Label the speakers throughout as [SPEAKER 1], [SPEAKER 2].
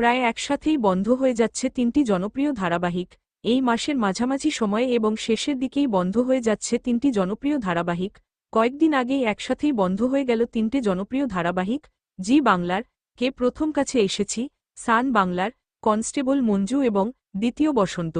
[SPEAKER 1] প্রায় একসাথেই বন্ধ হয়ে যাচ্ছে তিনটি জনপ্রিয় ধারাবাহিক। এই মাসের মাঝামাঝি সময়ে এবং শেষের দিকেই বন্ধ হয়ে যাচ্ছে তিনটি জনপ্রিয় ধারাবাহিক। কয়েকদিন আগেই একসাথেই বন্ধ হয়ে গেল তিনটি জনপ্রিয় ধারাবাহিক, জি বাংলার, কে প্রথম কাছে এসেছি, সান বাংলার, কনস্টেবল মঞ্জু এবং দ্বিতীয় বসন্ত।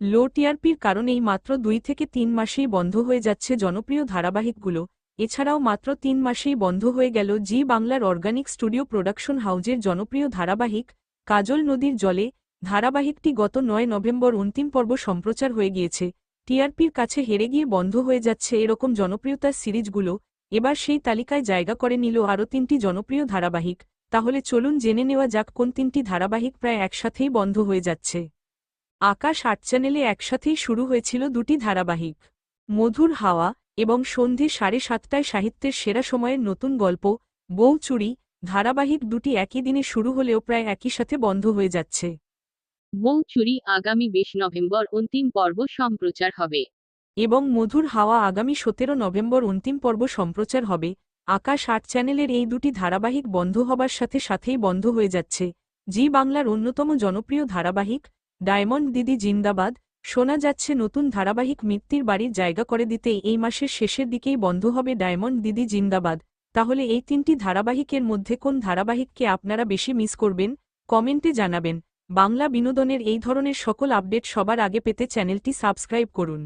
[SPEAKER 1] লো টিআরপির কারণেই মাত্র দুই থেকে তিন মাসেই বন্ধ হয়ে যাচ্ছে জনপ্রিয় ধারাবাহিকগুলো। এছাড়াও মাত্র তিন মাসেই বন্ধ হয়ে গেল জি বাংলার অর্গানিক স্টুডিও প্রোডাকশন হাউজের জনপ্রিয় ধারাবাহিক কাজল নদীর জলে। ধারাবাহিকটি গত নয় নভেম্বর অন্তিম পর্ব সম্প্রচার হয়ে গিয়েছে। টিআরপির কাছে হেরে গিয়ে বন্ধ হয়ে যাচ্ছে এরকম জনপ্রিয়তার সিরিজগুলো। এবার সেই তালিকায় জায়গা করে নিল আরও তিনটি জনপ্রিয় ধারাবাহিক। তাহলে চলুন জেনে নেওয়া যাক কোন তিনটি ধারাবাহিক প্রায় একসাথেই বন্ধ হয়ে যাচ্ছে। আকাশ আট চ্যানেলে একসাথেই শুরু হয়েছিল দুটি ধারাবাহিক। মধুর হাওয়া এবং সন্ধে সাড়ে সাতটায় সাহিত্যের সেরা সময়ের নতুন গল্প বউ চুরি ধারাবাহিক দুটি একই দিনে শুরু হলেও প্রায় একই সাথে বন্ধ হয়ে যাচ্ছে।
[SPEAKER 2] বউ চুরি আগামী বিশ নভেম্বর অন্তিম পর্ব সম্প্রচার হবে।
[SPEAKER 1] এবং মধুর হাওয়া আগামী সতেরো নভেম্বর অন্তিম পর্ব সম্প্রচার হবে। আকাশ আট চ্যানেলের এই দুটি ধারাবাহিক বন্ধ হবার সাথে সাথেই বন্ধ হয়ে যাচ্ছে। জি বাংলার অন্যতম জনপ্রিয় ধারাবাহিক ডায়মন্ড দিদি জিন্দাবাদ শোনা যাচ্ছে নতুন ধারাবাহিক মিত্তির বাড়ির জায়গা করে দিতে এই মাসের শেষের দিকেই বন্ধ হবে ডায়মন্ড দিদি জিন্দাবাদ। তাহলে এই তিনটি ধারাবাহিকের মধ্যে কোন ধারাবাহিককে আপনারা বেশি মিস করবেন? কমেন্টে জানাবেন। বাংলা বিনোদনের এই ধরনের সকল আপডেট সবার আগে পেতে চ্যানেলটি সাবস্ক্রাইব করুন।